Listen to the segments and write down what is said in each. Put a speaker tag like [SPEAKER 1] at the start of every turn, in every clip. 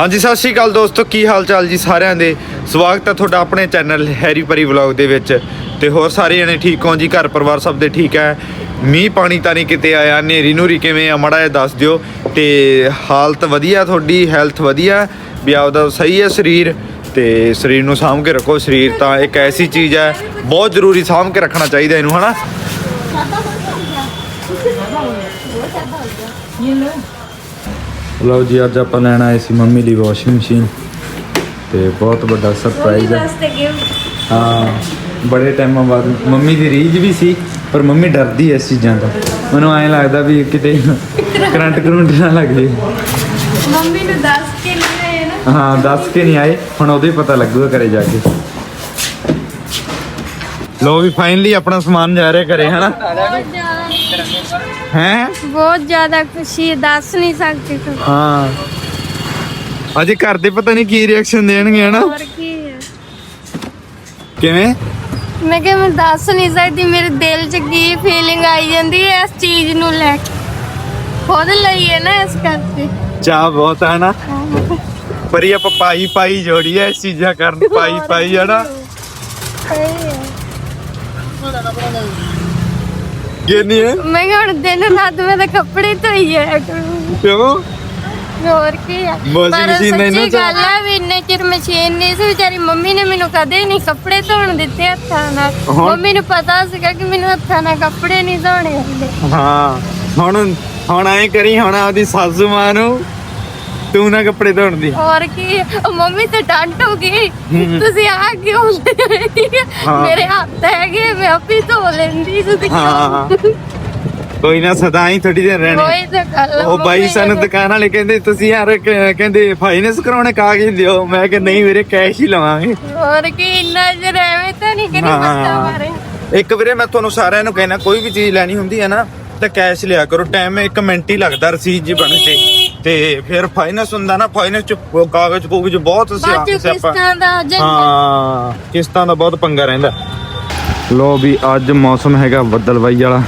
[SPEAKER 1] ਹਾਂਜੀ ਸਤਿ ਸ਼੍ਰੀ ਅਕਾਲ ਦੋਸਤੋ ਕੀ ਹਾਲ ਚਾਲ ਜੀ ਸਾਰਿਆਂ ਦੇ? ਸਵਾਗਤ ਹੈ ਤੁਹਾਡਾ ਆਪਣੇ ਚੈਨਲ ਹੈਰੀ ਪਰੀ ਵਲੌਗ ਦੇ ਵਿੱਚ। ਤੇ ਹੋਰ ਸਾਰੇ ਜਣੇ ਠੀਕ ਹੋ ਜੀ? ਘਰ ਪਰਿਵਾਰ ਸਭ ਦੇ ਠੀਕ ਹੈ? ਮੀਂਹ ਪਾਣੀ ਤਾਂ ਨਹੀਂ ਕਿਤੇ ਆਇਆ ਨੇਰੀ ਨੂਰੀ ਕਿਵੇਂ ਆ? ਮੜਾ ਜਿਹਾ ਦੱਸ ਦਿਓ। ਤੇ ਹਾਲਤ ਵਧੀਆ ਤੁਹਾਡੀ? ਹੈਲਥ ਵਧੀਆ ਵੀ ਆਪਦਾ ਸਹੀ ਹੈ ਸਰੀਰ? ਤੇ ਸਰੀਰ ਨੂੰ ਸਾਂਭ ਕੇ ਰੱਖੋ। ਸਰੀਰ ਤਾਂ ਇੱਕ ਐਸੀ ਚੀਜ਼ ਹੈ ਬਹੁਤ ਜ਼ਰੂਰੀ ਸਾਂਭ ਕੇ ਰੱਖਣਾ ਚਾਹੀਦਾ ਇਹਨੂੰ ਹਨਾ? ਲਓ ਜੀ ਅੱਜ ਆਪਾਂ ਲੈਣ ਆਏ ਸੀ ਮੰਮੀ ਲਈ ਵਾਸ਼ਿੰਗ ਮਸ਼ੀਨ। ਤੇ ਬਹੁਤ ਵੱਡਾ ਸਰਪ੍ਰਾਈਜ਼ ਹੈ
[SPEAKER 2] ਵਾਸਤੇ ਗਿਫਟ
[SPEAKER 1] ਹਾਂ ਬੜੇ ਟਾਈਮਾਂ ਬਾਅਦ ਮੰਮੀ ਦੀ ਰੀਝ ਵੀ ਸੀ ਪਰ ਮੰਮੀ ਡਰਦੀ ਐ ਇਸ ਚੀਜ਼ਾਂ ਤੋਂ। ਮੈਨੂੰ ਐਂ ਲੱਗਦਾ ਵੀ ਕਿਤੇ ਕਰੰਟ ਕਰੰਟ ਨਾ ਲੱਗ ਜੇ।
[SPEAKER 2] ਮੰਮੀ ਨੂੰ ਦੱਸ ਕੇ ਨਹੀਂ ਆਏ ਨਾ।
[SPEAKER 1] ਹਾਂ ਦੱਸ ਕੇ ਨਹੀਂ ਆਏ ਹੁਣ ਉਹਦੇ ਪਤਾ ਲੱਗੂਗਾ ਘਰੇ ਜਾ ਕੇ। ਲੋ ਵੀ ਫਾਈਨਲੀ ਆਪਣਾ ਸਮਾਨ ਜਾ ਰਿਹਾ ਘਰੇ ਹਨਾ?
[SPEAKER 2] ਬਹੁਤ ਜ਼ਿਆਦਾ
[SPEAKER 1] ਹੈ?
[SPEAKER 2] ਬਹੁਤ ਜ਼ਿਆਦਾ ਖੁਸ਼ੀ ਹੈ, ਦੱਸ ਨਹੀਂ ਸਕਦੀ ਤੁਹਾਨੂੰ
[SPEAKER 1] ਹਾਂ। ਅਜੇ ਘਰ ਦੇ ਪਤਾ ਨਹੀਂ ਕੀ ਰਿਐਕਸ਼ਨ ਦੇਣਗੇ ਹਨਾ?
[SPEAKER 2] ਹੋਰ ਕੀ ਹੈ?
[SPEAKER 1] ਕਿਵੇਂ?
[SPEAKER 2] ਮੈਂ ਕਿਹਾ ਮੈਂ ਦੱਸ ਨਹੀਂ ਸਕਦੀ ਮੇਰੇ ਦਿਲ 'ਚ ਕੀ ਫੀਲਿੰਗ ਆਈ ਜਾਂਦੀ ਹੈ ਇਸ ਚੀਜ਼ ਨੂੰ ਲੈ ਕੇ। ਖੁਦ ਲਈ ਹੈ ਨਾ ਇਸ ਕਰਕੇ
[SPEAKER 1] ਚਾਹ ਬਹੁਤ ਹੈ ਨਾ? ਪਰ ਇਹ ਆਪਾਂ ਪਾਈ ਪਾਈ ਜੋੜੀ ਐ ਇਸ ਚੀਜ਼ਾਂ ਕਰਨ ਪਾਈ ਪਾਈ ਹੈ ਨਾ
[SPEAKER 2] ਸਹੀ ਹੈ।
[SPEAKER 1] ਕੀ ਨਹੀਂ ਹੈ
[SPEAKER 2] ਮੈਂ ਕਿਹਾ ਹੁਣ ਦਿਨ ਰਾਤ ਮੈਂ ਤਾਂ ਕੱਪੜੇ ਧੋਈ ਹੈ
[SPEAKER 1] ਕਿਉਂ?
[SPEAKER 2] ਹੋਰ ਕੀ ਹੈ
[SPEAKER 1] Washing
[SPEAKER 2] ਪਰ
[SPEAKER 1] machine ਨਹੀਂ ਨਾ
[SPEAKER 2] ਸੱਚੀ ਗੱਲ ਹੈ ਵੀ ਇੰਨੇ ਚਿਰ ਮਸ਼ੀਨ ਨਹੀਂ ਸੀ ਵਿਚਾਰੀ ਮੰਮੀ ਨੇ ਮੈਨੂੰ ਕਦੇ ਨਹੀਂ ਕੱਪੜੇ ਧੋਣ ਦਿੱਤੇ ਹੱਥਾਂ ਨਾਲ।
[SPEAKER 1] ਹੁਣ-
[SPEAKER 2] ਮੰਮੀ ਨੂੰ ਪਤਾ ਸੀਗਾ ਕਿ ਮੈਨੂੰ ਹੱਥਾਂ ਨਾਲ ਕੱਪੜੇ ਨਹੀਂ ਧੋਣੇ ਹੁੰਦੇ।
[SPEAKER 1] ਹਾਂ ਹੁਣ ਹੁਣ ਐਂ ਕਰੀ ਹੁਣ ਆਪਦੀ ਸਾਸੂ ਮਾਂ ਨੂੰ ਤੂੰ ਨਾ ਕੱਪੜੇ ਧੋਣ ਦੀ।
[SPEAKER 2] ਹੋਰ ਕੀ? ਉਹ ਮੰਮੀ ਤੇ ਡਾਂਟੋਗੀ
[SPEAKER 1] ਹਮ।
[SPEAKER 2] ਤੁਸੀਂ ਆ ਕਿਉਂ ਠੀਕ ਹੈ
[SPEAKER 1] ਹਾਂ।
[SPEAKER 2] ਮੇਰੇ ਹੱਥ ਹੈਗੇ ਮੈਂ ਆਪੇ ਧੋ ਲੈਂਦੀ ਤੁਸੀਂ।
[SPEAKER 1] ਹਾਂ। ਕੋਈ ਨਾ ਸਦਾ ਹੀ ਥੋੜੀ ਦੇਰ ਰਹਿਣੀ।
[SPEAKER 2] ਕੋਈ ਤਾਂ ਗੱਲ
[SPEAKER 1] ਉਹ ਬਾਈ ਸਾਨੂੰ ਦੁਕਾਨ ਵਾਲੇ ਕਹਿੰਦੇ ਤੁਸੀਂ ਯਾਰ ਕ- ਕਹਿੰਦੇ ਫਾਈਨੈਂਸ ਕਰਾਉਣੇ ਕਾਗਜ਼ ਦਿਓ। ਮੈਂ ਕਿ ਨਹੀਂ ਵੀਰੇ ਕੈਸ਼ ਹੀ ਲਵਾਂਗੇ।
[SPEAKER 2] ਹੋਰ ਕੀ ਇੰਨਾ ਚਿਰ ਐਵੇਂ ਤਾਂ ਨਹੀਂ ਕਰੀ
[SPEAKER 1] ਹਾਂ।
[SPEAKER 2] ਮੱਤਾ ਮਾਰੇ
[SPEAKER 1] ਇੱਕ ਵੀਰੇ ਮੈਂ ਤੁਹਾਨੂੰ ਸਾਰਿਆਂ ਨੂੰ ਕਹਿਣਾ ਕੋਈ ਵੀ ਚੀਜ਼ ਲੈਣੀ ਹੁੰਦੀ ਹੈ ਨਾ ਤੇ ਕੈਸ਼ ਲਿਆ ਕਰੋ। ਟਾਈਮ ਇੱਕ ਮਿੰਟ ਹੀ ਲੱਗਦਾ ਰਸੀਦ ਜੀ ਬਣ ਕੇ। ਤੇ ਫਿਰ ਫਾਈਨੈਂਸ ਹੁੰਦਾ ਨਾ ਫਾਈਨੈਂਸ ਚ ਕਾਗਜ਼ ਕੂਗਜ਼ ਬਹੁਤ
[SPEAKER 2] ਬਾਅਦ ਚ
[SPEAKER 1] ਸਿਆਪਾ
[SPEAKER 2] ਕਿਸ਼ਤਾਂ ਦਾ ਝੰਜਟ
[SPEAKER 1] ਹਾਂ ਕਿਸ਼ਤਾਂ ਦਾ ਬਹੁਤ ਪੰਗਾ ਰਹਿੰਦਾ। ਲੋ ਵੀ ਅੱਜ ਮੌਸਮ ਹੈਗਾ ਬੱਦਲਵਾਈ ਵਾਲਾ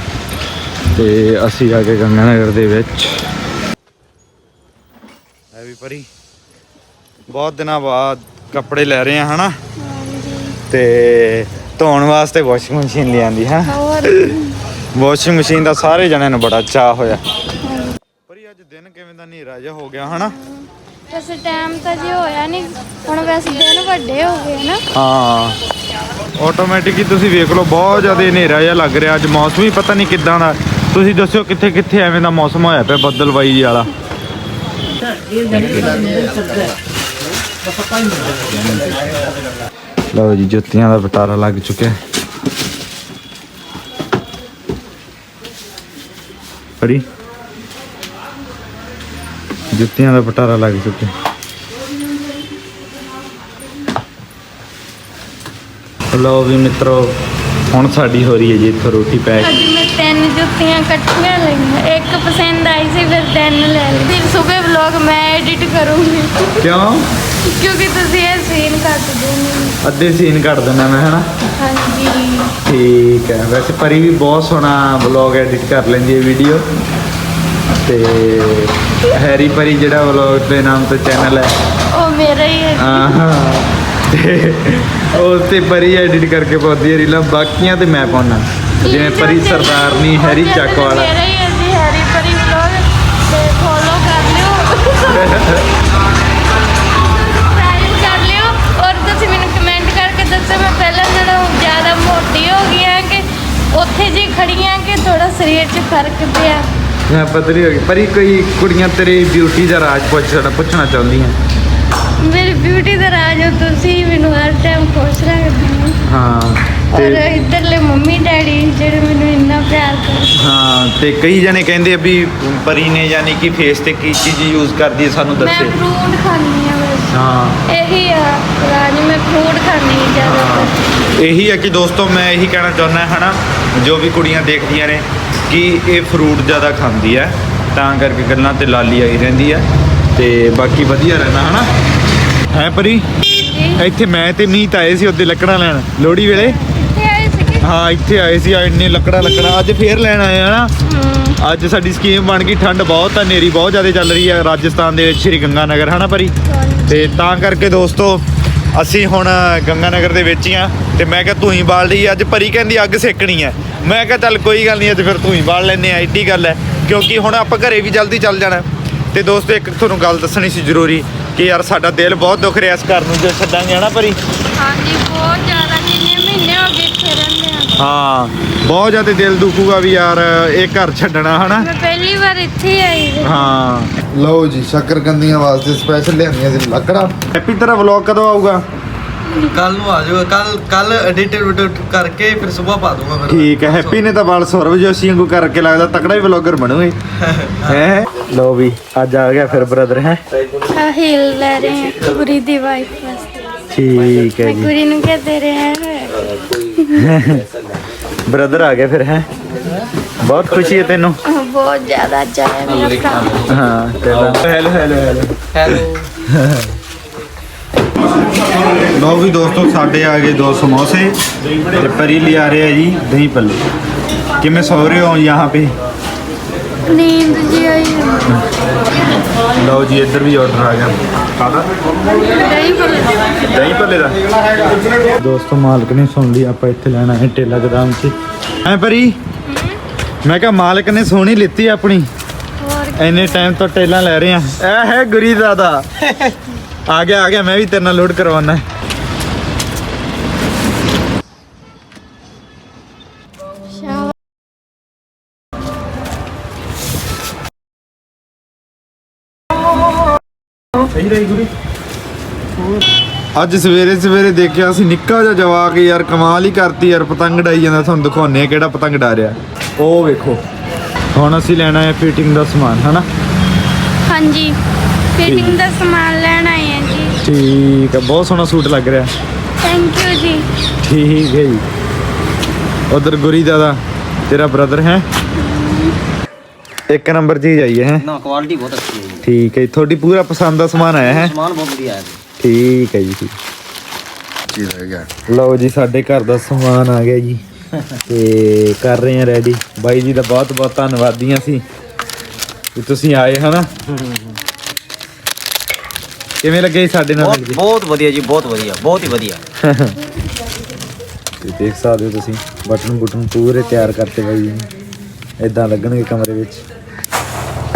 [SPEAKER 1] ਤੇ ਅਸੀਂ ਆ ਕੇ ਗੰਗਾ ਨਗਰ ਦੇ ਵਿੱਚ। ਹੈ ਵੀ ਪਰੀ ਬਹੁਤ ਦਿਨਾਂ ਬਾਅਦ ਕੱਪੜੇ ਲੈ ਰਹੇ ਆ ਹਨਾ? ਤੇ ਧੋਣ ਵਾਸਤੇ ਵਾਸ਼ਿੰਗ ਮਸ਼ੀਨ ਲਿਆਂਦੀ ਹੈ?
[SPEAKER 2] ਹੋਰ।
[SPEAKER 1] ਵਾਸ਼ਿੰਗ ਮਸ਼ੀਨ ਦਾ ਸਾਰੇ ਜਣਿਆਂ ਨੂੰ ਬੜਾ ਚਾਹ ਹੋਇਆ। ਅੱਜ ਦਿਨ ਕਿਵੇਂ ਦਾ ਹਨੇਰਾ ਜਿਹਾ ਹੋ ਗਿਆ ਹਨਾ?
[SPEAKER 2] ਵੈਸੇ ਟਾਈਮ ਤਾਂ ਜੀ ਹੋਇਆ ਨਹੀਂ ਹੁਣ ਵੈਸੇ ਦਿਨ ਵੱਡੇ ਹੋ ਗਏ ਨਾ
[SPEAKER 1] ਹਾਂ। ਆਟੋਮੈਟਿਕ ਹੀ ਤੁਸੀਂ ਵੇਖ ਲਓ ਬਹੁਤ ਜ਼ਿਆਦਾ ਹਨੇਰਾ ਜਿਹਾ ਲੱਗ ਰਿਹਾ ਅੱਜ ਮੌਸਮ ਹੀ ਪਤਾ ਨਹੀਂ ਕਿੱਦਾਂ ਦਾ। ਤੁਸੀਂ ਦੱਸਿਓ ਕਿੱਥੇ ਕਿੱਥੇ ਐਵੇਂ ਦਾ ਮੌਸਮ ਹੋਇਆ ਪਿਆ ਬੱਦਲਵਾਈ ਵਾਲਾ? ਲਓ ਜੀ ਜੁੱਤੀਆਂ ਦਾ ਬਟਾਰਾ ਲੱਗ ਚੁੱਕਿਆ। ਪਰੀ ਜੁੱਤੀਆਂ ਦਾ ਬਟਾਰਾ ਲੱਗ ਚੁੱਕਿਆ। ਲਓ ਵੀ ਮਿੱਤਰੋ ਹੁਣ ਸਾਡੀ ਹੋ ਰਹੀ ਹੈ ਜੀ ਇੱਥੋਂ ਰੋਟੀ ਪੈਕ।
[SPEAKER 2] ਅੱਜ ਮੈਂ ਤਿੰਨ ਜੁੱਤੀਆਂ ਇਕੱਠੀਆਂ ਲਈਆਂ ਇੱਕ ਪਸੰਦ ਆਈ ਸੀ ਫਿਰ ਤਿੰਨ ਲੈ ਲਈ ਫਿਰ ਸਵੇਰ ਵਲੌਗ ਮੈਂ ਐਡਿਟ ਕਰੂੰਗੀ।
[SPEAKER 1] ਕਿਉਂ?
[SPEAKER 2] ਕਿਉਂਕਿ ਤੁਸੀਂ ਇਹ ਸੀਨ ਕੱਟ ਦੋਗੇ
[SPEAKER 1] ਅੱਧੇ ਸੀਨ ਕੱਢ ਦਿੰਦਾ ਮੈਂ ਹਨਾ?
[SPEAKER 2] ਹਾਂਜੀ।
[SPEAKER 1] ਠੀਕ ਹੈ ਵੈਸੇ ਪਰੀ ਵੀ ਬਹੁਤ ਸੋਹਣਾ ਵਲੌਗ ਐਡਿਟ ਕਰ ਲੈਂਦੀ ਹੈ ਵੀਡੀਓ ਤੇ ਹੈਰੀ ਪਰੀ ਜਿਹੜਾ ਵਲੌਗ ਦੇ ਨਾਮ ਤੋਂ ਚੈਨਲ ਹੈ।
[SPEAKER 2] ਉਹ ਮੇਰਾ ਹੀ ਹੈ।
[SPEAKER 1] ਆਹ। ਤੇ ਉਸ ਤੇ ਪਰੀ ਐਡਿਟ ਕਰਕੇ ਪਾਉਂਦੀ ਹੈ ਰੀਲਾਂ। ਬਾਕੀਆਂ ਤੇ ਮੈਂ ਪਾਉਣਾ ਜਿਵੇਂ ਪਰੀ ਸਰਦਾਰਨੀ ਹੈਰੀ ਚੱਕ ਵਾਲਾ।
[SPEAKER 2] ਮੇਰਾ ਹੀ ਹੈ ਜੀ ਹੈਰੀ ਪਰੀ ਵਲੌਗ। ਤੇ ਫੋਲੋ ਕਰ ਲਿਓ। ਸਬਸਕ੍ਰਾਈਬ ਕਰ ਲਿਓ। ਔਰ ਤੁਸੀਂ ਮੈਨੂੰ ਕਮੈਂਟ ਕਰਕੇ ਦੱਸੋ ਮੈਂ ਪਹਿਲਾਂ ਜ਼ਿਆਦਾ ਮੋਟੀ ਹੋ ਗਈ ਹਾਂ ਕਿ ਉੱਥੇ ਜੀ ਖੜੀ ਹਾਂ ਕਿ ਥੋੜਾ ਸਰੀਰ 'ਚ ਫ਼ਰਕ ਪਿਆ।
[SPEAKER 1] ਮੈਂ ਪਤਲੀ ਹੋ ਗਈ। ਪਰੀ ਕੋਈ ਕੁੜੀਆਂ ਤੇਰੀ ਬਿਊਟੀ ਦਾ ਰਾਜ ਪੁੱਛਣਾ ਪੁੱਛਣਾ ਚਾਹੁੰਦੀਆਂ।
[SPEAKER 2] ਮੇਰੀ ਬਿਊਟੀ ਦਾ ਰਾਜ ਹੋ ਤੁਸੀਂ ਮੈਨੂੰ ਹਰ ਟਾਈਮ ਖੁਸ਼ ਰੱਖਦੇ ਹੋ।
[SPEAKER 1] ਹਾਂ ਤੇ
[SPEAKER 2] ਇੱਧਰਲੇ ਮੰਮੀ ਡੈਡੀ ਜਿਹੜੇ ਮੈਨੂੰ ਇੰਨਾ ਪਿਆਰ ਕਰਦੇ।
[SPEAKER 1] ਹਾਂ ਤੇ ਕਈ ਜਣੇ ਕਹਿੰਦੇ ਆ ਵੀ ਪਰੀ ਨੇ ਯਾਨੀ ਕਿ ਫੇਸ ਤੇ ਕੀ ਚੀਜ਼ ਯੂਜ਼ ਕਰਦੀ ਹੈ ਸਾਨੂੰ
[SPEAKER 2] ਮੈਂ
[SPEAKER 1] ਦੱਸੇ।
[SPEAKER 2] ਫਰੂਟ ਖਾਂਦੀ ਹਾਂ ਬਸ।
[SPEAKER 1] ਹਾਂ।
[SPEAKER 2] ਇਹੀ ਆ ਰਾਜ ਮੈਂ ਫਰੂਟ ਖਾਂਦੀ ਹਾਂ ਜ਼ਿਆਦਾਤਰ।
[SPEAKER 1] ਇਹੀ ਹੈ ਕਿ ਦੋਸਤੋ ਮੈਂ ਇਹੀ ਕਹਿਣਾ ਚਾਹੁੰਦਾ ਹਨਾ ਜੋ ਵੀ ਕੁੜੀਆਂ ਦੇਖਦੀਆਂ ਨੇ ਕਿ ਇਹ ਫਰੂਟ ਜ਼ਿਆਦਾ ਖਾਂਦੀ ਹੈ ਤਾਂ ਕਰਕੇ ਗੱਲਾਂ ਤੇ ਲਾਲੀ ਆਈ ਰਹਿੰਦੀ ਹੈ ਤੇ ਬਾਕੀ ਵਧੀਆ ਰਹਿਣਾ ਹਨਾ? ਹੈ ਪਰੀ? ਇੱਥੇ ਮੈਂ ਤੇ ਮੀਤ ਆਏ ਸੀ ਉੱਤੇ ਲੱਕੜਾਂ ਲੈਣ ਲੋਹੜੀ ਵੇਲੇ। ਹਾਂ ਇੱਥੇ ਆਏ ਸੀ ਆ ਇੰਨੇ ਲੱਕੜਾਂ ਲੱਕੜਾਂ। ਅੱਜ ਫੇਰ ਲੈਣ ਆਏ ਆ ਨਾ। ਅੱਜ ਸਾਡੀ ਸਕੀਮ ਬਣ ਗਈ ਠੰਡ ਬਹੁਤ ਆ ਨੇਰੀ ਬਹੁਤ ਜ਼ਿਆਦਾ ਚੱਲ ਰਹੀ ਹੈ ਰਾਜਸਥਾਨ ਦੇ ਵਿੱਚ ਸ਼੍ਰੀ ਗੰਗਾ ਨਗਰ ਹਨਾ ਪਰੀ? ਤੇ ਤਾਂ ਕਰਕੇ ਦੋਸਤੋ ਅਸੀਂ ਹੁਣ ਗੰਗਾ ਨਗਰ ਦੇ ਵਿੱਚ ਹੀ ਆ ਤੇ ਮੈਂ ਕਿਹਾ ਧੂਈ ਬਾਲ ਲਈ ਅੱਜ ਪਰੀ ਕਹਿੰਦੀ ਅੱਗ ਸੇਕਣੀ ਹੈ। ਮੈਂ ਕਿਹਾ ਚੱਲ ਕੋਈ ਗੱਲ ਨਹੀਂ, ਅੱਜ ਫਿਰ ਤੂੰ ਹੀ ਬਾਲ ਲੈਨੇ ਆ ਏਡੀ ਗੱਲ ਹੈ। ਕਿਉਂਕਿ ਹੁਣ ਆਪਾਂ ਘਰੇ ਵੀ ਜਲਦੀ ਚੱਲ ਜਾਣਾ। ਤੇ ਦੋਸਤੋ, ਇੱਕ ਤੁਹਾਨੂੰ ਗੱਲ ਦੱਸਣੀ ਸੀ ਜ਼ਰੂਰੀ ਕਿ ਯਾਰ ਸਾਡਾ ਦਿਲ ਬਹੁਤ ਦੁਖ ਰਿਹਾ ਇਸ ਘਰ ਨੂੰ, ਜੇ ਛੱਡਾਂਗੇ ਹਨਾ ਭਰੀ?
[SPEAKER 2] ਹਾਂਜੀ ਬਹੁਤ ਜ਼ਿਆਦਾ ਕਿੰਨੇ ਮਹੀਨੇ ਹੋ ਗਏ ਇੱਥੇ ਰਹਿੰਦੇ ਆ
[SPEAKER 1] ਹਾਂ। ਬਹੁਤ ਜ਼ਿਆਦਾ ਦਿਲ ਦੁਖੂਗਾ ਵੀ ਯਾਰ ਇਹ ਘਰ ਛੱਡਣਾ ਹਨਾ?
[SPEAKER 2] ਮੈਂ ਪਹਿਲੀ ਵਾਰ ਇੱਥੇ ਆਈ ਹਾਂ।
[SPEAKER 1] ਹਾਂ।
[SPEAKER 3] ਲਓ ਜੀ ਸ਼ੱਕਰਕੰਦੀਆਂ ਵਾਸਤੇ ਸਪੈਸ਼ਲ ਲਿਆਂਦੀਆਂ ਸੀ ਲੱਕੜਾਂ।
[SPEAKER 1] ਹੈਪੀ ਤੇਰਾ ਵਲੌਗ ਕਦੋਂ ਆਊਗਾ?
[SPEAKER 4] ਕੱਲ ਨੂੰ ਆ ਜਾਊਗਾ। ਕੱਲ ਕੱਲ ਐਡਿਟ ਐਡਿਟ ਕਰਕੇ ਫਿਰ ਸਵੇਰ ਪਾ ਦੂੰਗਾ ਫਿਰ
[SPEAKER 1] ਠੀਕ ਹੈ ਹੈਪੀ ਨੇ ਤਾਂ ਵਾਲ ਸੌਰਵ ਜੋਸ਼ੀ ਵਾਂਗੂ ਕਰਕੇ ਲੱਗਦਾ ਤਕੜਾ ਹੀ ਵਲੌਗਰ ਬਣੂਏ ਹੈ। ਲੋ ਵੀ ਅੱਜ ਆ ਗਿਆ ਫਿਰ ਬ੍ਰਦਰ ਹੈ?
[SPEAKER 2] ਆ ਹੀਲ ਲੈ ਰਹੇ ਹਾਂ ਗੁਰੀ ਦੀ ਵਾਈਫ ਵਾਸਤੇ।
[SPEAKER 1] ਠੀਕ ਹੈ
[SPEAKER 2] ਮੈਂ
[SPEAKER 1] ਜੀ।
[SPEAKER 2] ਗੁਰੀ ਨੂੰ ਕਹਿ ਦੇ ਰਹੇ ਹਾਂ
[SPEAKER 1] ਬ੍ਰਦਰ ਆ ਗਿਆ ਫਿਰ ਹੈ? ਬਹੁਤ ਖੁਸ਼ੀ ਹੈ ਤੈਨੂੰ।
[SPEAKER 2] ਬਹੁਤ ਜ਼ਿਆਦਾ ਚਾਹ ਮੇਰਾ ਭਰਾ।
[SPEAKER 1] ਹਾਂ ਤੇਰਾ। ਹੈਲੋ ਹੈਲੋ ਹੈਲੋ
[SPEAKER 4] ਹੈਲੋ
[SPEAKER 1] ਲੋ ਵੀ ਦੋਸਤੋ ਸਾਡੇ ਆ ਗਏ ਦੋ ਸਮੋਸੇ ਤੇ ਪਰੀ ਲਿਆ ਰਿਹਾ ਜੀ ਦਹੀਂ ਭੱਲੇ। ਕਿਵੇਂ ਸੋ ਰਹੇ ਹੋ ਯਹਾਂ पे
[SPEAKER 2] ਨੀਂਦ ਜੀ ਆਈ।
[SPEAKER 1] ਲਓ ਜੀ ਇੱਧਰ ਵੀ ਆਰਡਰ ਆ ਗਿਆ। ਖਾਦਾ?
[SPEAKER 2] ਗਈ ਬੋਲੇ
[SPEAKER 1] ਦਹੀਂ ਭੱਲੇ ਦਾ? ਦੋਸਤੋ ਮਾਲਕ ਨੇ ਸੁਣ ਲਈ ਆਪਾਂ ਇੱਥੇ ਲੈਣਾ ਹੈ ਟੇਲਾ ਗਦਾਮ 'ਚ। ਐ ਪਰੀ? ਮੈਂ ਕਿਹਾ ਮਾਲਕ ਨੇ ਸੋਹਣੀ ਲਿੱਤੀ ਆਪਣੀ। ਇੰਨੇ ਟਾਈਮ ਤੋਂ ਟੇਲਾਂ ਲੈ ਰਹੇ ਆ ਇਹ ਹੈ ਗੁਰੀ ਦਾਦਾ। ਆ ਗਿਆ ਆ ਗਿਆ ਮੈਂ ਵੀ ਤੇਰੇ ਨਾਲ ਲੋਡ ਕਰਵਾਉਣਾ। ਸਹੀ ਰਹੀ ਗੁਰੀ? ਅੱਜ ਸਵੇਰੇ ਸਵੇਰੇ ਦੇਖਿਆ ਸੀ ਨਿੱਕਾ ਜਿਹਾ ਜਵਾਕ ਯਾਰ ਕਮਾਲ ਹੀ ਕਰਤੀ ਯਾਰ ਪਤੰਗ ਡਾਈ ਜਾਂਦਾ ਤੁਹਾਨੂੰ ਦਿਖਾਉਣੇ ਆ ਕਿਹੜਾ ਪਤੰਗ ਡਾ ਰਿਹਾ। ਉਹ ਵੇਖੋ। ਹੁਣ ਅਸੀਂ ਲੈਣਾ ਹੈ ਫਿਟਿੰਗ ਦਾ ਸਮਾਨ ਹਨਾ?
[SPEAKER 2] ਹਾਂਜੀ। ਫਿਟਿੰਗ ਦਾ ਸਮਾਨ ਲੈਣ ਆਏ ਹਾਂ ਜੀ।
[SPEAKER 1] ਠੀਕ ਹੈ ਬਹੁਤ ਸੋਹਣਾ ਸੂਟ ਲੱਗ ਰਿਹਾ।
[SPEAKER 2] ਥੈਂਕ ਯੂ ਜੀ।
[SPEAKER 1] ਠੀਕ ਹੈ ਜੀ। ਉਧਰ ਗੁਰੀ ਦਾਦਾ ਤੇਰਾ ਬ੍ਰਦਰ ਹੈ? ਇੱਕ ਨੰਬਰ ਚੀਜ਼ ਆਈ ਹੈ। ਹੈਂ?
[SPEAKER 4] ਨਾ ਕੁਆਲਿਟੀ ਬਹੁਤ ਅੱਛੀ ਹੈ ਜੀ।
[SPEAKER 1] ਠੀਕ ਹੈ ਜੀ, ਤੁਹਾਡੀ ਪੂਰਾ ਪਸੰਦ ਦਾ ਸਮਾਨ ਆਇਆ ਹੈ।
[SPEAKER 4] ਸਮਾਨ ਬਹੁਤ ਵਧੀਆ ਹੈ
[SPEAKER 1] ਠੀਕ ਹੈ ਜੀ। ਠੀਕ
[SPEAKER 3] ਕੀ ਰਹਿ ਗਿਆ।
[SPEAKER 1] ਲਓ ਜੀ ਸਾਡੇ ਘਰ ਦਾ ਸਮਾਨ ਆ ਗਿਆ ਜੀ। ਤੇ ਕਰ ਰਹੇ ਆ ਰੈਡੀ ਬਾਈ ਜੀ ਦਾ ਬਹੁਤ ਬਹੁਤ ਧੰਨਵਾਦੀਆਂ ਸੀ ਕਿ ਤੁਸੀਂ ਆਏ ਹਨਾ? ਕਿਵੇਂ ਲੱਗੇ ਜੀ ਸਾਡੇ ਨਾਲ ਮਿਲ
[SPEAKER 4] ਬਹੁਤ
[SPEAKER 1] ਕੇ
[SPEAKER 4] ਬਹੁਤ ਵਧੀਆ ਜੀ ਬਹੁਤ ਵਧੀਆ ਬਹੁਤ ਹੀ ਵਧੀਆ।
[SPEAKER 1] ਤੇ ਦੇਖ ਸਕਦੇ ਹੋ ਤੁਸੀਂ ਬਟਨ ਬੁਟਨ ਪੂਰੇ ਤਿਆਰ ਕਰਤੇ ਬਾਈ ਜੀ ਨੇ। ਇਦਾਂ ਲੱਗਣਗੇ ਕਮਰੇ ਵਿੱਚ।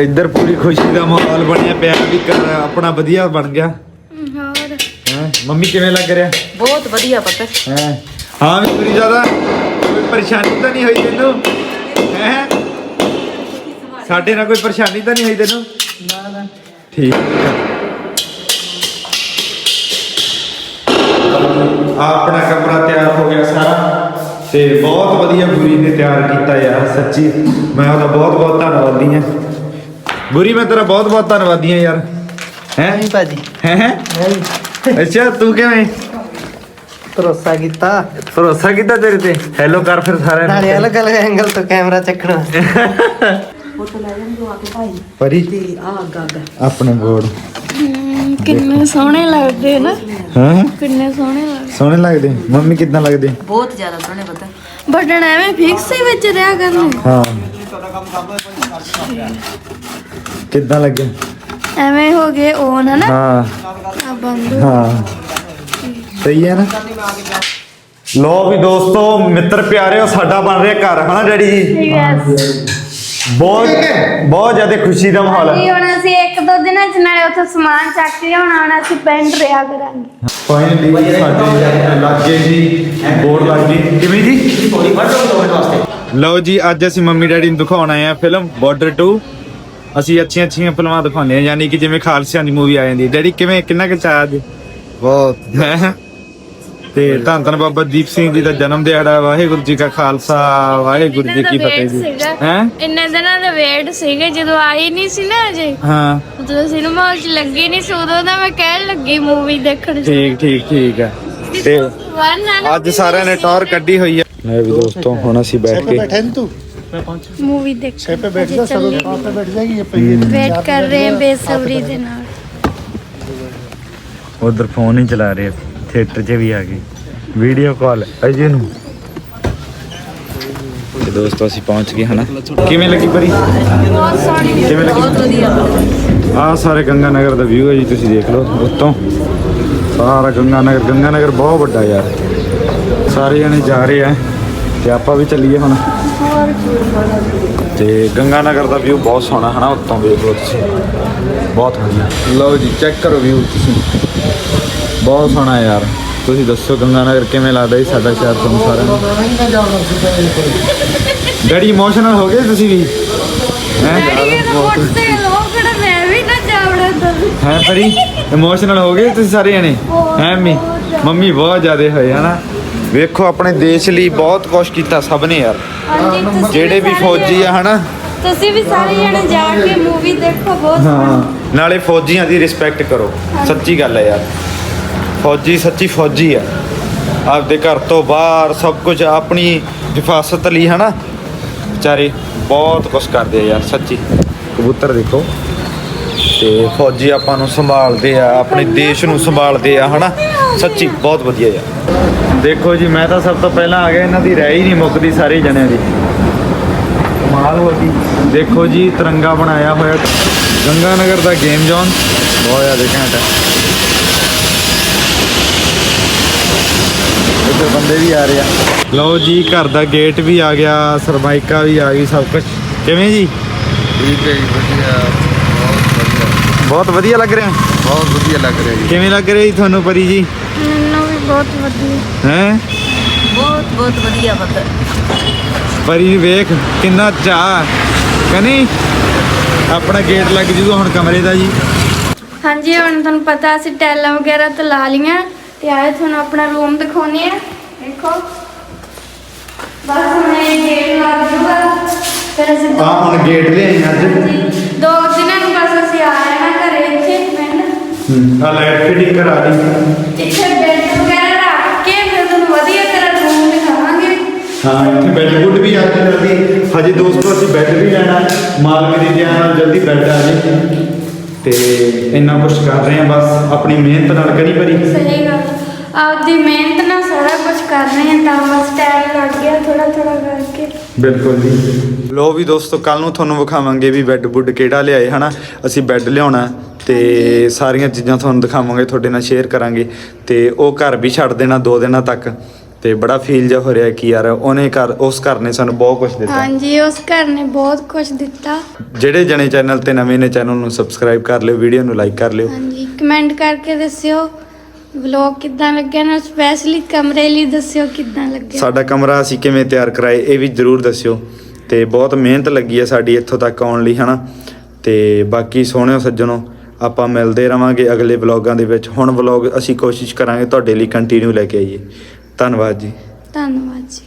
[SPEAKER 1] ਇੱਧਰ ਪੂਰੀ ਖੁਸ਼ੀ ਦਾ ਮਾਹੌਲ ਬਣਿਆ ਪਿਆ ਵੀ ਘਰ ਆਪਣਾ ਵਧੀਆ ਬਣ ਗਿਆ।
[SPEAKER 2] ਹੋਰ?
[SPEAKER 1] ਹੈ? ਮੰਮੀ ਕਿਵੇਂ ਲੱਗ ਰਿਹਾ?
[SPEAKER 5] ਬਹੁਤ ਵਧੀਆ ਪਤਾ।
[SPEAKER 1] ਹੈ? ਹਾਂ ਵੀ ਪੂਰੀ ਜ਼ਿਆਦਾ ਕੋਈ ਪਰੇਸ਼ਾਨੀ ਤਾਂ ਨਹੀਂ ਹੋਈ ਤੈਨੂੰ? ਹੈ? ਸਾਡੇ ਨਾਲ ਕੋਈ ਪਰੇਸ਼ਾਨੀ ਤਾਂ ਨਹੀਂ ਹੋਈ ਤੈਨੂੰ? ਨਾ ਨਾ ਠੀਕ ਆ। ਆਪਣਾ ਕਮਰਾ ਤੇ ਬਹੁਤ ਵਧੀਆ ਗੁਰੀ ਨੇ ਤਿਆਰ ਕੀਤਾ ਯਾਰ ਸੱਚੀ। ਮੈਂ ਉਹਦਾ ਬਹੁਤ ਬਹੁਤ ਧੰਨਵਾਦੀ ਹਾਂ ਗੁਰੀ ਮੈਂ ਤੇਰਾ ਬਹੁਤ ਬਹੁਤ ਧੰਨਵਾਦੀ ਹਾਂ ਯਾਰ। ਹੈ?
[SPEAKER 4] ਨਹੀਂ ਭਾਜੀ।
[SPEAKER 1] ਹੈ? ਅੱਛਾ ਤੂੰ ਕਿਵੇਂ?
[SPEAKER 4] ਭਰੋਸਾ ਕੀਤਾ।
[SPEAKER 1] ਭਰੋਸਾ ਕੀਤਾ ਤੇਰੇ ਤੇ? ਹੈਲੋ ਕਰ ਫਿਰ ਸਾਰਿਆਂ
[SPEAKER 4] ਨਾਲੇ
[SPEAKER 1] ਨੂੰ
[SPEAKER 4] ਅਲੱਗ ਅਲੱਗ ਐਂਗਲ ਤੋਂ ਕੈਮਰਾ ਚੱਕਣਾ।
[SPEAKER 1] ਪਰੀ।
[SPEAKER 5] ਆ ਅੱਗਾ ਅੱਗਾ।
[SPEAKER 1] ਆਪਣੇ ਬੋਰਡ
[SPEAKER 2] ਕਿੰਨੇ ਸੋਹਣੇ ਲੱਗਦੇ ਨਾ।
[SPEAKER 1] ਹਾਂ?
[SPEAKER 2] ਕਿੰਨੇ ਸੋਹਣੇ ਲੱਗਦੇ।
[SPEAKER 1] ਸੋਹਣੇ ਲੱਗਦੇ। ਮੰਮੀ ਕਿਦਾਂ ਲੱਗਦੇ?
[SPEAKER 5] ਬਹੁਤ ਜ਼ਿਆਦਾ ਸੋਹਣੇ ਪਤਾ।
[SPEAKER 2] ਬਟਨ ਐਵੇਂ ਫਿਕਸ ਹੀ ਵਿੱਚ ਰਿਹਾ ਕਰਨੇ।
[SPEAKER 1] ਹਾਂ। ਕਿੱਦਾਂ ਲੱਗੇ
[SPEAKER 2] ਐਵੇਂ ਹੋ ਗਏ ਔਨ ਹਨਾ
[SPEAKER 1] ਹਾਂ।
[SPEAKER 2] ਆ ਬੰਦ।
[SPEAKER 1] ਹਾਂ। ਸਹੀ ਹੈ ਨਾ? ਲੋ ਵੀ ਦੋਸਤੋ ਮਿੱਤਰ ਪਿਆਰਿਓ ਸਾਡਾ ਬਣ ਰਿਹਾ ਘਰ ਹਨਾ ਡੈਡੀ ਜੀ? ਬਹੁਤ ਬਹੁਤ ਜ਼ਿਆਦਾ ਖੁਸ਼ੀ ਦਾ ਮਾਹੌਲ
[SPEAKER 2] ਜੀ
[SPEAKER 1] ਹੈ
[SPEAKER 2] ਹੁਣ ਅਸੀਂ ਇੱਕ ਦੋ ਦਿਨਾਂ ਚ ਨਾਲੇ ਉੱਥੇ ਸਮਾਨ ਚੱਕ ਕੇ ਆਉਣਾ ਹੁਣ ਅਸੀਂ ਪਿੰਡ ਰਿਆ ਕਰਾਂਗੇ।
[SPEAKER 1] ਫਾਈਨਲੀ ਸਾਡੇ ਲੱਗੇ ਜੀ ਬੋਰਡ ਲੱਗ। ਗਈ ਕਿਵੇਂ ਜੀ? ਲਓ ਜੀ ਅੱਜ ਅਸੀਂ ਮੰਮੀ ਡੈਡੀ ਨੂੰ ਦਿਖਾਉਣ ਆਏ ਆ ਫਿਲਮ ਬਾਰਡਰ 2 ਅਸੀਂ ਅੱਛੀਆਂ ਅੱਛੀਆਂ ਫਿਲਮਾਂ ਦਿਖਾਉਂਦੇ ਆ ਯਾਨੀ ਕਿ ਜਿਵੇਂ ਖਾਲਸਿਆਂ ਦੀ ਮੂਵੀ ਆ ਜਾਂਦੀ ਹੈ। ਡੈਡੀ ਕਿਵੇਂ ਕਿੰਨਾ ਕੁ ਚਾਹ ਅੱਜ?
[SPEAKER 3] ਬਹੁਤ।
[SPEAKER 1] ਹੈਂ? ਤੇ ਧੰਨ ਧੰਨ ਬਾਬਾ ਦੀਪ ਸਿੰਘ ਜੀ ਦਾ ਜਨਮ ਦਿਹਾੜਾ ਵਾਹਿਗੁਰੂ ਜੀ ਕਾ ਖਾਲਸਾ ਵਾਹਿਗੁਰੂ ਜੀ ਕੀ ਫਤਿਹ ਜੀ ਹੈ
[SPEAKER 2] ਇੰਨੇ ਦਿਨਾਂ ਦਾ ਵੇਟ ਸੀਗਾ ਜਦੋਂ ਆਈ ਨਹੀਂ ਸੀ ਨਾ ਅਜੇ
[SPEAKER 1] ਹਾਂ
[SPEAKER 2] ਮਤਲਬ ਸਿਨੇਮਾ ਹਾਲ ਚ ਲੱਗੀ ਨਹੀਂ ਸੀ ਉਦੋਂ ਦਾ ਮੈਂ ਕਹਿਣ ਲੱਗੀ ਮੂਵੀ ਦੇਖਣ ਚ
[SPEAKER 1] ਠੀਕ ਠੀਕ ਠੀਕ ਹੈ ਤੇ
[SPEAKER 2] ਵਨ ਆ ਨਾ
[SPEAKER 1] ਅੱਜ ਸਾਰਿਆਂ ਨੇ ਟੌਰ ਕੱਢੀ ਹੋਈ ਹੈ ਲੈ ਵੀ ਦੋਸਤੋ ਹੁਣ ਅਸੀਂ ਬੈਠ ਕੇ
[SPEAKER 2] मूवी देख पे बैठ जा सब वहाँ पे बैठ जाएगी वेट कर रहे हैं बेसब्री ਦੇ ਨਾਲ
[SPEAKER 1] ਉਧਰ ਫੋਨ ਹੀ ਚਲਾ ਰਹੇ ਥੀਏਟਰ 'ਚ ਵੀ ਆ ਗਏ। ਵੀਡੀਓ ਕਾਲ ਅਜੇ ਨੂੰ। ਤੇ ਦੋਸਤੋ ਅਸੀਂ ਪਹੁੰਚ ਗਏ ਹਨਾ? ਕਿਵੇਂ ਲੱਗੀ ਪਰੀ?
[SPEAKER 2] ਬਹੁਤ ਸੋਹਣੀ
[SPEAKER 1] ਕਿਵੇਂ ਲੱਗੀ?
[SPEAKER 5] ਬਹੁਤ ਵਧੀਆ।
[SPEAKER 1] ਆਹ ਸਾਰੇ ਗੰਗਾ ਨਗਰ ਦਾ ਵਿਊ ਹੈ ਜੀ ਤੁਸੀਂ ਦੇਖ ਲਓ ਉੱਤੋਂ। ਸਾਰਾ ਗੰਗਾ ਨਗਰ ਗੰਗਾ ਨਗਰ ਬਹੁਤ ਵੱਡਾ ਯਾਰ। ਸਾਰੇ ਜਣੇ ਜਾ ਰਹੇ ਆ ਤੇ ਆਪਾਂ ਵੀ ਚੱਲੀਏ ਹੁਣ। ਤੇ ਗੰਗਾ ਨਗਰ ਦਾ ਵਿਊ ਬਹੁਤ ਸੋਹਣਾ ਹਨਾ? ਉੱਤੋਂ ਵੇਖ ਲਓ ਤੁਸੀਂ। ਬਹੁਤ ਵਧੀਆ। ਲਓ ਜੀ ਚੈੱਕ ਕਰੋ ਵਿਊ ਤੁਸੀਂ। ਬਹੁਤ ਸੋਹਣਾ ਯਾਰ। ਤੁਸੀਂ ਦੱਸੋ ਗੰਗਾ ਨਗਰ ਕਿਵੇਂ ਲੱਗਦਾ ਜੀ ਸਾਡਾ ਸ਼ਹਿਰ ਤੁਹਾਨੂੰ ਸਾਰਿਆਂ ਨੂੰ? ਡੈਡੀ ਇਮੋਸ਼ਨਲ ਹੋ ਗਏ ਤੁਸੀਂ ਵੀ? ਹੈ? ਹੈ ਪਰੀ ਇਮੋਸ਼ਨਲ ਹੋ ਗਏ ਤੁਸੀਂ ਸਾਰੇ ਜਣੇ? ਹੈ ਮੰਮੀ ਮੰਮੀ ਬਹੁਤ ਜ਼ਿਆਦੇ ਹੋਏ ਹਨਾ? ਵੇਖੋ ਆਪਣੇ ਦੇਸ਼ ਲਈ ਬਹੁਤ ਕੁਛ ਕੀਤਾ ਸਭ ਨੇ ਯਾਰ। ਜਿਹੜੇ ਵੀ ਫੌਜੀ ਆ ਹਨਾ?
[SPEAKER 2] ਤੁਸੀਂ ਵੀ ਸਾਰੇ ਜਣੇ ਜਾ ਕੇ ਮੂਵੀ ਦੇਖੋ ਬਹੁਤ
[SPEAKER 1] ਹਾਂ। ਨਾਲੇ ਫੌਜੀਆਂ ਦੀ ਰਿਸਪੈਕਟ ਕਰੋ। ਸੱਚੀ ਗੱਲ ਹੈ ਯਾਰ। ਫੌਜੀ, ਸੱਚੀ ਫੌਜੀ ਆ। ਆਪਦੇ ਘਰ ਤੋਂ ਬਾਹਰ ਸਭ ਕੁਝ ਆਪਣੀ ਹਿਫਾਜ਼ਤ ਲਈ, ਹਨਾ? ਵਿਚਾਰੇ ਬਹੁਤ ਕੁਛ ਕਰਦੇ ਆ ਯਾਰ, ਸੱਚੀ। ਕਬੂਤਰ ਦੇਖੋ। ਤੇ ਫੌਜੀ ਆਪਾਂ ਨੂੰ ਸੰਭਾਲਦੇ ਆ, ਆਪਣੇ ਦੇਸ਼ ਨੂੰ ਸੰਭਾਲਦੇ ਆ, ਹਨਾ? ਸੱਚੀ ਬਹੁਤ ਵਧੀਆ ਯਾਰ। ਦੇਖੋ ਜੀ, ਮੈਂ ਤਾਂ ਸਭ ਤੋਂ ਪਹਿਲਾਂ ਆ ਗਿਆ, ਇਹਨਾਂ ਦੀ ਰਹਿ ਹੀ ਨਹੀਂ ਮੁੱਕਦੀ ਸਾਰੇ ਜਣਿਆਂ ਦੀ। ਕਮਾਲ ਹੋ ਗਈ। ਦੇਖੋ ਜੀ, ਤਿਰੰਗਾ ਬਣਾਇਆ ਹੋਇਆ। ਗੰਗਾ ਨਗਰ ਦਾ ਗੇਮ ਜ਼ੋਨ ਬਹੁਤ ਜ਼ਿਆਦਾ ਘੈਂਟ ਹੈ। ਇੱਥੇ ਬੰਦੇ ਵੀ ਆ ਰਹੇ ਆ। ਲਓ ਜੀ ਘਰ ਦਾ ਗੇਟ ਵੀ ਆ ਗਿਆ ਸਰਮਾਇਕਾ ਵੀ ਆ ਗਈ ਸਭ ਕੁਝ ਕਿਵੇਂ ਜੀ?
[SPEAKER 3] ਠੀਕ ਹੈ ਜੀ ਵਧੀਆ। ਬਹੁਤ ਵਧੀਆ।
[SPEAKER 1] ਬਹੁਤ ਵਧੀਆ ਲੱਗ ਰਿਹਾ?
[SPEAKER 3] ਬਹੁਤ ਵਧੀਆ ਲੱਗ ਰਿਹਾ ਜੀ।
[SPEAKER 1] ਕਿਵੇਂ ਲੱਗ ਰਿਹਾ ਜੀ ਤੁਹਾਨੂੰ ਪਰੀ ਜੀ?
[SPEAKER 2] ਮੈਨੂੰ ਵੀ ਬਹੁਤ ਵਧੀਆ।
[SPEAKER 1] ਹੈ?
[SPEAKER 5] ਬਹੁਤ ਬਹੁਤ ਵਧੀਆ ਪੁੱਤ।
[SPEAKER 1] ਪਰੀ ਵੇਖ ਕਿੰਨਾ ਚਾਹ ਕਨੀ ਆਪਣਾ ਗੇਟ ਲੱਗ ਜੂਗਾ ਹੁਣ ਕਮਰੇ ਦਾ ਜੀ।
[SPEAKER 2] ਹਾਂਜੀ ਹੁਣ ਤੁਹਾਨੂੰ ਪਤਾ ਅਸੀਂ ਟੈਲਾਂ ਵਗੈਰਾ ਤਾਂ ਲਾ ਲੀਆਂ ਤੇ ਆਏ ਤੁਹਾਨੂੰ ਆਪਣਾ ਰੂਮ ਦਿਖਾਉਣੇ ਆ ਦੇਖੋ। ਬਸ ਹੁਣ ਇਹ ਗੇਟ ਲੱਗ ਜੂਗਾ। ਫਿਰ ਅਸੀਂ
[SPEAKER 1] ਆ ਹੁਣ ਗੇਟ ਲਿਆਈ ਅੱਜ।
[SPEAKER 2] ਦੋ ਦਿਨਾਂ ਨੂੰ ਬਸ ਅਸੀਂ ਆ ਜਾਣਾ ਘਰੇ ਇੱਥੇ ਪਿੰਡ।
[SPEAKER 1] ਆ ਲਾਈਟ ਫਿਟਿੰਗ ਕਰਾ ਦੀ
[SPEAKER 2] ਇੱਥੇ ਬੈੱਡ ਵਗੈਰਾ ਰੱਖ ਕੇ ਫਿਰ ਤੁਹਾਨੂੰ ਵਧੀਆ ਤਰ੍ਹਾਂ ਰੂਮ ਦਿਖਾਵਾਂਗੇ।
[SPEAKER 1] ਹਾਂ ਇੱਥੇ ਬੈੱਡ ਬੁੱਡ ਵੀ ਆ ਜਲਦੀ। ਹਜੇ ਦੋਸਤੋ ਅਸੀਂ ਬੈੱਡ ਵੀ ਲੈਣਾ। ਹੈ। ਮਾਲਕ ਦੀ ਦਿਆਂ ਨਾਲ ਜਲਦੀ ਬੈੱਡ ਆ ਜੇ ਤੇ ਇੰਨਾ ਕੁਝ ਕਰ ਰਹੇ ਆ ਬਸ ਆਪਣੀ ਮਿਹਨਤ ਨਾਲ ਕਰੀ ਭਰੀ
[SPEAKER 2] ਸਹੀ ਗੱਲ। ਆਪਦੀ ਮਿਹਨਤ ਨਾਲ ਸਾਰਾ ਕੁਝ ਕਰ ਰਹੇ ਹਾਂ ਤਾਂ ਬਸ ਟਾਈਮ ਲੱਗ ਗਿਆ ਥੋੜਾ ਥੋੜਾ ਕਰਕੇ।
[SPEAKER 1] ਬਿਲਕੁਲ ਜੀ। ਲੋ ਵੀ ਦੋਸਤੋ ਕੱਲ ਨੂੰ ਤੁਹਾਨੂੰ ਵਿਖਾਵਾਂਗੇ ਵੀ ਬੈੱਡ ਬੁੱਡ ਕਿਹੜਾ ਲਿਆਏ ਹਨਾ? ਅਸੀਂ ਬੈੱਡ ਲਿਆਉਣਾ ਤੇ ਸਾਰੀਆਂ ਚੀਜ਼ਾਂ ਤੁਹਾਨੂੰ ਦਿਖਾਵਾਂਗੇ ਤੁਹਾਡੇ ਨਾਲ ਸ਼ੇਅਰ ਕਰਾਂਗੇ ਤੇ ਉਹ ਘਰ ਵੀ ਛੱਡ ਦੇਣਾ ਦੋ ਦਿਨਾਂ ਤੱਕ। ਤੇ ਬੜਾ ਫੀਲ ਜਿਹਾ ਹੋ ਰਿਹਾ ਕਿ ਯਾਰ ਉਹਨੇ ਘਰ ਉਸ ਘਰ ਨੇ ਸਾਨੂੰ ਬਹੁਤ ਕੁਝ ਦਿੱਤਾ।
[SPEAKER 2] ਹਾਂਜੀ ਉਸ ਘਰ ਨੇ ਬਹੁਤ ਕੁਝ ਦਿੱਤਾ।
[SPEAKER 1] ਜਿਹੜੇ ਜਣੇ ਚੈਨਲ ਤੇ ਨਵੇਂ ਨੇ ਚੈਨਲ ਨੂੰ ਸਬਸਕ੍ਰਾਈਬ ਕਰ ਲਿਓ ਵੀਡੀਓ ਨੂੰ ਲਾਈਕ ਕਰ ਲਿਓ।
[SPEAKER 2] ਹਾਂਜੀ ਕਮੈਂਟ ਕਰਕੇ ਦੱਸਿਓ ਵਲੌਗ ਕਿੱਦਾਂ ਲੱਗਿਆ ਨਾ ਸਪੈਸ਼ਲੀ ਕਮਰੇ ਲਈ ਦੱਸਿਓ ਕਿੱਦਾਂ ਲੱਗਿਆ।
[SPEAKER 1] ਸਾਡਾ ਕਮਰਾ ਅਸੀਂ ਕਿਵੇਂ ਤਿਆਰ ਕਰਾਏ ਇਹ ਵੀ ਜਰੂਰ ਦੱਸਿਓ। ਤੇ ਬਹੁਤ ਮਿਹਨਤ ਲੱਗੀ ਹੈ ਸਾਡੀ ਇੱਥੋਂ ਤੱਕ ਆਉਣ ਲਈ ਹਨਾ। ਤੇ ਬਾਕੀ ਸੋਹਣਿਓ ਸੱਜਣੋ ਆਪਾਂ ਮਿਲਦੇ ਰਵਾਂਗੇ ਅਗਲੇ ਵਲੌਗਾਂ ਦੇ ਵਿੱਚ। ਹੁਣ ਵਲੌਗ ਅਸੀਂ ਕੋਸ਼ਿਸ਼ ਕਰਾਂਗੇ ਤੁਹਾਡੇ ਲਈ ਕੰਟੀਨਿਊ ਲੈ ਕੇ ਆਈਏ। ਧੰਨਵਾਦ ਜੀ।
[SPEAKER 2] ਧੰਨਵਾਦ ਜੀ।